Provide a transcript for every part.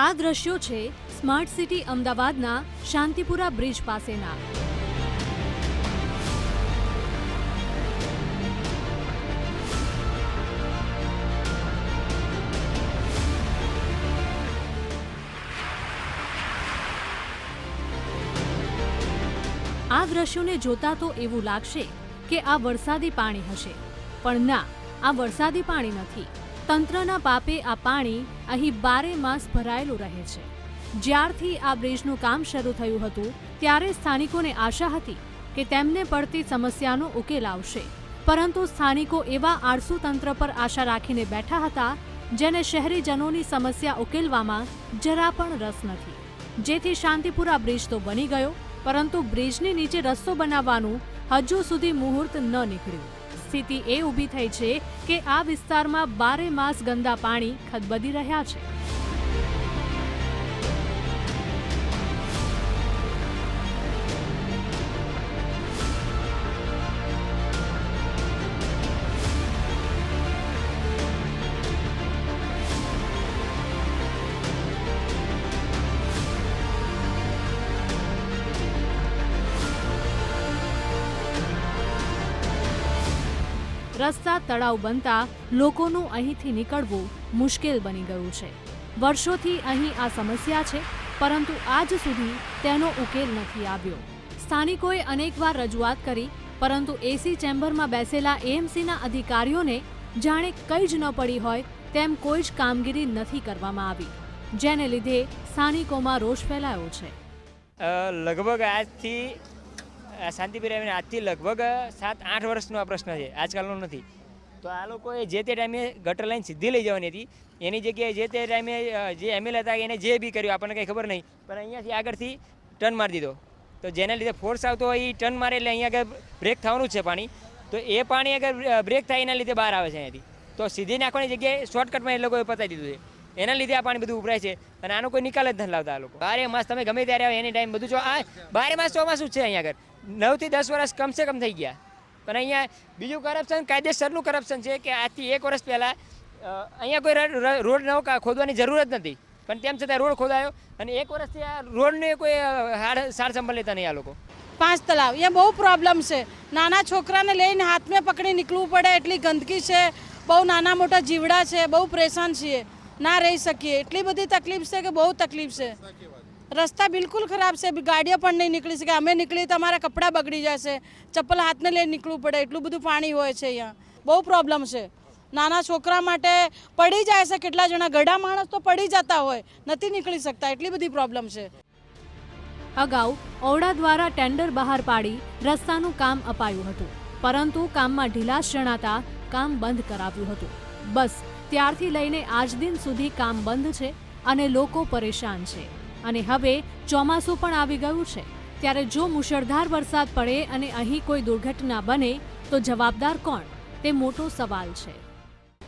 આ દ્રશ્યો છે સ્માર્ટ સિટી અમદાવાદના શાંતિપુરા બ્રિજ પાસેના. આ દ્રશ્યોને જોતા તો એવું લાગશે કે આ વરસાદી પાણી હશે, પણ ના, આ વરસાદી પાણી નથી. તંત્રના પાપે આ પાણી અહીં બારે માસ ભરાયેલું રહે છે. જ્યારથી આ બ્રિજનું કામ શરૂ થયું હતું, ત્યારે સ્થાનિકોને આશા હતી કે તેમને પડતી સમસ્યાનો ઉકેલ આવશે. પરંતુ સ્થાનિકો એવા આળસુ તંત્ર પર આશા રાખીને બેઠા હતા, જેને શહેરીજનોની સમસ્યા ઉકેલવામાં જરા પણ રસ નથી. જેથી શાંતિપુરા બ્રિજ તો બની ગયો, પરંતુ બ્રિજની નીચે રસ્તો બનાવવાનું હજુ સુધી મુહૂર્ત ન નીકળ્યું. સ્થિતિ એ ઊભી થઈ છે કે આ વિસ્તારમાં બારે માસ ગંદા પાણી ખદબદી રહ્યા છે. રસ્તા તળાવ બનતા લોકોનું અહીંથી નીકળવું મુશ્કેલ બની ગયું છે. વર્ષોથી અહીં આ સમસ્યા છે, પરંતુ આજ સુધી તેનો ઉકેલ નથી આવ્યો. સ્થાનિકોએ અનેકવાર રજૂઆત કરી, પરંતુ એસી ચેમ્બરમાં બેસેલા એએમસીના અધિકારીઓને જાણે કંઈ જ ન પડી હોય તેમ કોઈ જ કામગીરી નથી કરવામાં આવી, જેને લીધે સ્થાનિકોમાં રોષ ફેલાયો છે. લગભગ આજથી શાંતિપુર આવીને આજથી લગભગ સાત, આઠ વર્ષનો આ પ્રશ્ન છે. આજકાલનો નથી. તો આ લોકોએ જે તે ટાઈમે ગટર લાઈન સીધી લઈ જવાની હતી. એની જગ્યાએ જે તે ટાઈમે જે એમએલએ હતા, એને જે બી કર્યું, આપણને કંઈ ખબર નહીં. પણ અહીંયાથી આગળથી ટર્ન મારી દીધો. તો જેના લીધે ફોર્સ આવતો હોય એ ટર્ન મારે એટલે અહીંયા આગળ બ્રેક થવાનું છે પાણી. તો એ પાણી આગળ બ્રેક થાય એના લીધે બહાર આવે છે અહીંયાથી. તો સીધી નાખવાની જગ્યાએ શોર્ટકટમાં એ લોકોએ પતાવી દીધું છે. એના લીધે આ પાણી બધું ઉભરાય છે. અને આનો કોઈ નિકાલ જ નથી લાવતા આ લોકો. બારે માસ તમે ગમે ત્યારે આવે એની ટાઈમ બધું જો આ બારે માસ ચોમાસું છે અહીંયા આગળ. નવથી દસ વર્ષ કમસે કમ થઈ ગયા. પણ અહીંયા બીજું કરપ્શન કાયદેસરનું કરપ્શન છે કે આજથી એક વર્ષ પહેલાં અહીંયા કોઈ રોડ નવો ખોદવાની જરૂર જ નથી. પણ તેમ છતાં રોડ ખોદાયો અને એક વર્ષથી આ રોડને કોઈ હાડ સાર સંભાળ લેતા નહીં આ લોકો. પાંચ તલાવ. એ બહુ પ્રોબ્લેમ છે. નાના છોકરાને લઈને હાથમાં પકડી નીકળવું પડે એટલી ગંદકી છે. બહુ નાના મોટા જીવડા છે. બહુ પરેશાન છીએ. ના રહી શકીએ. એટલી બધી તકલીફ છે કે બહુ તકલીફ છે. રસ્તા બિલકુલ ખરાબ છે. ગાડીઓ પણ નહીં નીકળી શકે. અમે નીકળી તો અમારા કપડાં બગડી જશે. ચપ્પલ હાથને લઈને નીકળવું પડે. એટલું બધું પાણી હોય છે અહીંયા. બહુ પ્રોબ્લેમ છે. નાના છોકરા માટે પડી જાય છે કેટલા જણા. ગઢા માણસ તો પડી જતા હોય. નથી નીકળી શકતા. એટલી બધી પ્રોબ્લેમ છે. અગાઉ ઓરડા દ્વારા ટેન્ડર બહાર પાડી રસ્તાનું કામ અપાયું હતું. પરંતુ કામમાં ઢીલાશ જણાતા કામ બંધ કરાવ્યું હતું. બસ, ત્યારથી લઈને આજ દિન સુધી કામ બંધ છે અને લોકો પરેશાન છે. અને હવે ચોમાસું પણ આવી ગયું છે. ત્યારે જો મુશળધાર વરસાદ પડે અને અહીં કોઈ દુર્ઘટના બને, તો જવાબદાર કોણ? તે મોટો સવાલ છે.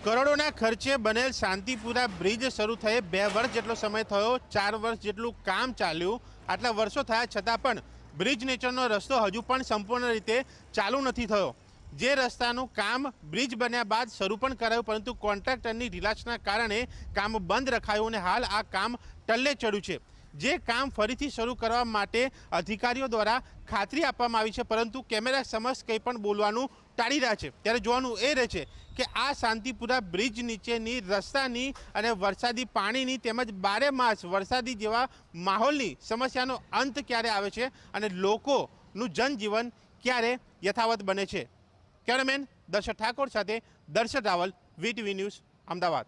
કરોડોના ખર્ચે બનેલ શાંતિપુરા બ્રિજ શરૂ થયે બે વર્ષ જેટલો સમય થયો, ચાર વર્ષ જેટલું કામ ચાલ્યું. આટલા વર્ષો થયા છતાં પણ બ્રિજ નેચરનો રસ્તો હજુ પણ સંપૂર્ણ રીતે ચાલુ નથી થયો. જે રસ્તાનું કામ બ્રિજ બન્યા બાદ શરૂ પણ કરાયું, પરંતુ કોન્ટ્રાક્ટરની ઢીલાશના કારણે કામ બંધ રખાયું અને હાલ આ કામ ટલ્લે ચડ્યું છે. જે કામ ફરીથી શરૂ કરવા માટે અધિકારીઓ દ્વારા ખાતરી આપવામાં આવી છે, પરંતુ કેમેરા સમક્ષ કંઈ પણ બોલવાનું ટાળી રહ્યા છે. ત્યારે જોવાનું એ રહે છે કે આ શાંતિપુરા બ્રિજ નીચેની રસ્તાની અને વરસાદી પાણીની તેમજ બારે માસ વરસાદી જેવા માહોલની સમસ્યાનો અંત ક્યારે આવે છે અને લોકોનું જનજીવન ક્યારે યથાવત બને છે. કેમેરામેન દર્શક ઠાકોર સાથે દર્શક રાવલ વીટીવી ન્યૂઝ, અમદાવાદ.